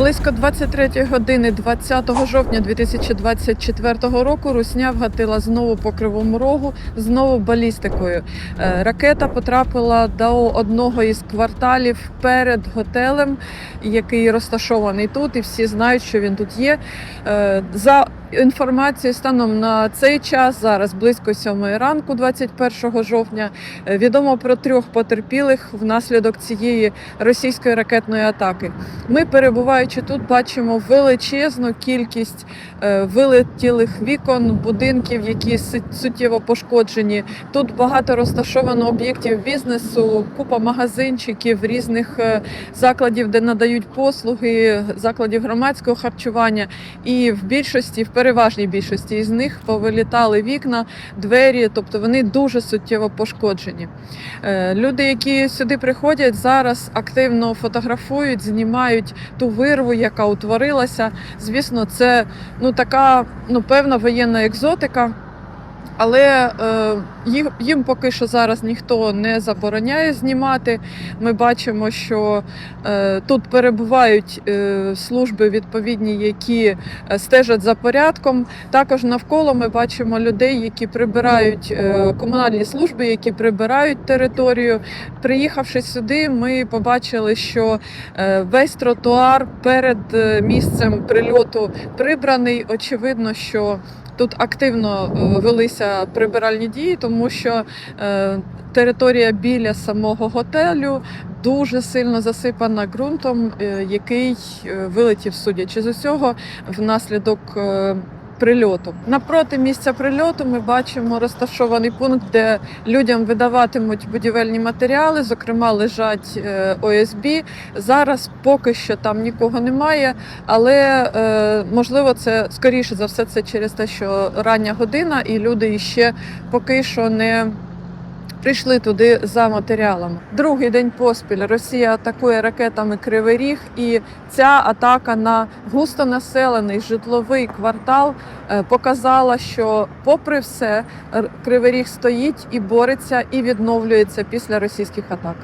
Близько 23 години 20 жовтня 2024 року Русня вгатила знову по кривому рогу, знову балістикою. Е, Ракета потрапила до одного із кварталів перед готелем, який розташований тут, і всі знають, що він тут є. Е, За інформацією станом на цей час, зараз близько 7 ранку, 21 жовтня, е, відомо про трьох потерпілих внаслідок цієї російської ракетної атаки. Ми, перебуваючи тут, бачимо величезну кількість е, вилетілих вікон, будинків, які суттєво пошкоджені. Тут багато розташовано об'єктів бізнесу, купа магазинчиків, різних е, закладів, де надають послуги, закладів громадського харчування. І в більшості, в переважній більшості із них повилітали вікна, двері, тобто вони дуже суттєво пошкоджені. Е, Люди, які сюди приходять, зараз активно фотографують, знімають ту вирву, яка утворилася. Звісно, це ну така ну певна воєнна екзотика. Але е, їм поки що зараз ніхто не забороняє знімати. Ми бачимо, що е, тут перебувають е, служби відповідні, які е, стежать за порядком. Також навколо ми бачимо людей, які прибирають е, комунальні служби, які прибирають територію. Приїхавши сюди, ми побачили, що е, весь тротуар перед е, місцем прильоту прибраний. Очевидно, що тут активно е, велися прибиральні дії, тому що е, територія біля самого готелю дуже сильно засипана ґрунтом, е, який вилетів, судячи з усього, внаслідок. Прильоту напроти місця прильоту ми бачимо розташований пункт, де людям видаватимуть будівельні матеріали. Зокрема, лежать е, ОСБ. Зараз поки що там нікого немає, але е, можливо, це скоріше за все це через те, що рання година, і люди ще поки що не. Прийшли туди за матеріалами. Другий день поспіль Росія атакує ракетами Кривий Ріг, і ця атака на густонаселений житловий квартал е, показала, що, попри все, Кривий Ріг стоїть і бореться, і відновлюється після російських атак.